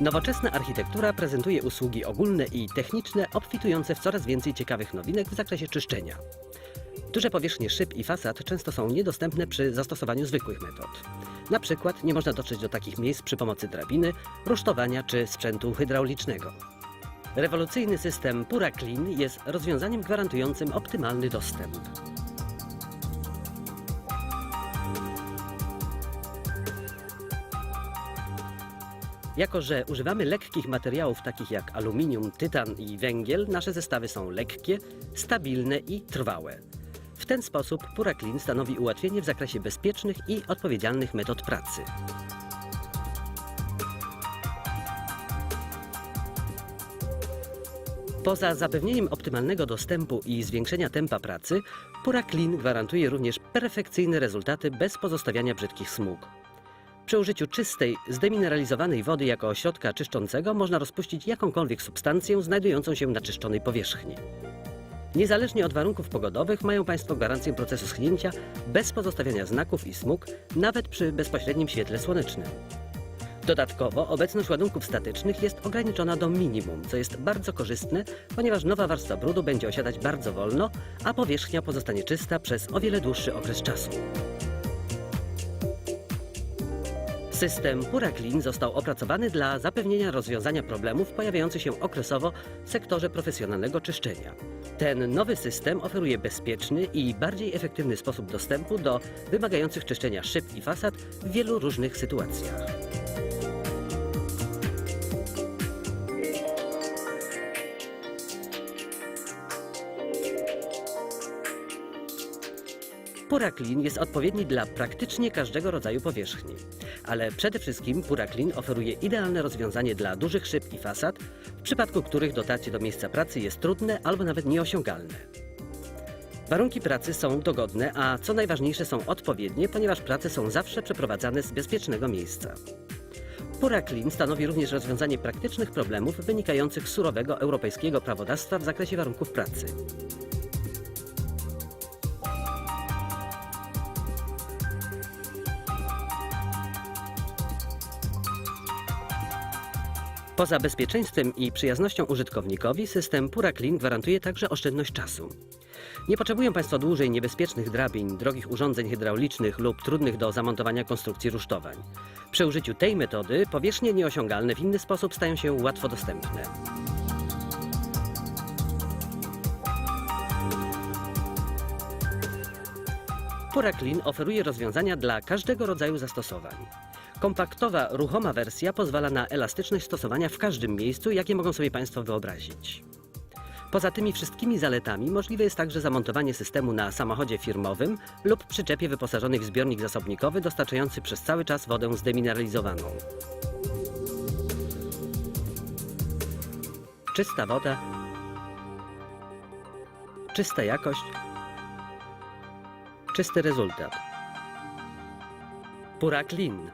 Nowoczesna architektura prezentuje usługi ogólne i techniczne, obfitujące w coraz więcej ciekawych nowinek w zakresie czyszczenia. Duże powierzchnie szyb i fasad często są niedostępne przy zastosowaniu zwykłych metod. Na przykład nie można dotrzeć do takich miejsc przy pomocy drabiny, rusztowania czy sprzętu hydraulicznego. Rewolucyjny system Pura Clean jest rozwiązaniem gwarantującym optymalny dostęp. Jako, że używamy lekkich materiałów takich jak aluminium, tytan i węgiel, nasze zestawy są lekkie, stabilne i trwałe. W ten sposób Pura Clean stanowi ułatwienie w zakresie bezpiecznych i odpowiedzialnych metod pracy. Poza zapewnieniem optymalnego dostępu i zwiększenia tempa pracy, Pura Clean gwarantuje również perfekcyjne rezultaty bez pozostawiania brzydkich smug. Przy użyciu czystej, zdemineralizowanej wody jako środka czyszczącego można rozpuścić jakąkolwiek substancję znajdującą się na czyszczonej powierzchni. Niezależnie od warunków pogodowych mają Państwo gwarancję procesu schnięcia bez pozostawiania znaków i smug, nawet przy bezpośrednim świetle słonecznym. Dodatkowo obecność ładunków statycznych jest ograniczona do minimum, co jest bardzo korzystne, ponieważ nowa warstwa brudu będzie osiadać bardzo wolno, a powierzchnia pozostanie czysta przez o wiele dłuższy okres czasu. System Pura Clean został opracowany dla zapewnienia rozwiązania problemów pojawiających się okresowo w sektorze profesjonalnego czyszczenia. Ten nowy system oferuje bezpieczny i bardziej efektywny sposób dostępu do wymagających czyszczenia szyb i fasad w wielu różnych sytuacjach. Pura Clean jest odpowiedni dla praktycznie każdego rodzaju powierzchni. Ale przede wszystkim Pura Clean oferuje idealne rozwiązanie dla dużych szyb i fasad, w przypadku których dotarcie do miejsca pracy jest trudne albo nawet nieosiągalne. Warunki pracy są dogodne, a co najważniejsze są odpowiednie, ponieważ prace są zawsze przeprowadzane z bezpiecznego miejsca. Pura Clean stanowi również rozwiązanie praktycznych problemów wynikających z surowego europejskiego prawodawstwa w zakresie warunków pracy. Poza bezpieczeństwem i przyjaznością użytkownikowi, system Pura Clean gwarantuje także oszczędność czasu. Nie potrzebują Państwo dłużej niebezpiecznych drabin, drogich urządzeń hydraulicznych lub trudnych do zamontowania konstrukcji rusztowań. Przy użyciu tej metody powierzchnie nieosiągalne w inny sposób stają się łatwo dostępne. Pura Clean oferuje rozwiązania dla każdego rodzaju zastosowań. Kompaktowa, ruchoma wersja pozwala na elastyczność stosowania w każdym miejscu, jakie mogą sobie Państwo wyobrazić. Poza tymi wszystkimi zaletami możliwe jest także zamontowanie systemu na samochodzie firmowym lub przyczepie wyposażonej w zbiornik zasobnikowy dostarczający przez cały czas wodę zdemineralizowaną. Czysta woda, czysta jakość, czysty rezultat. Pura Clean.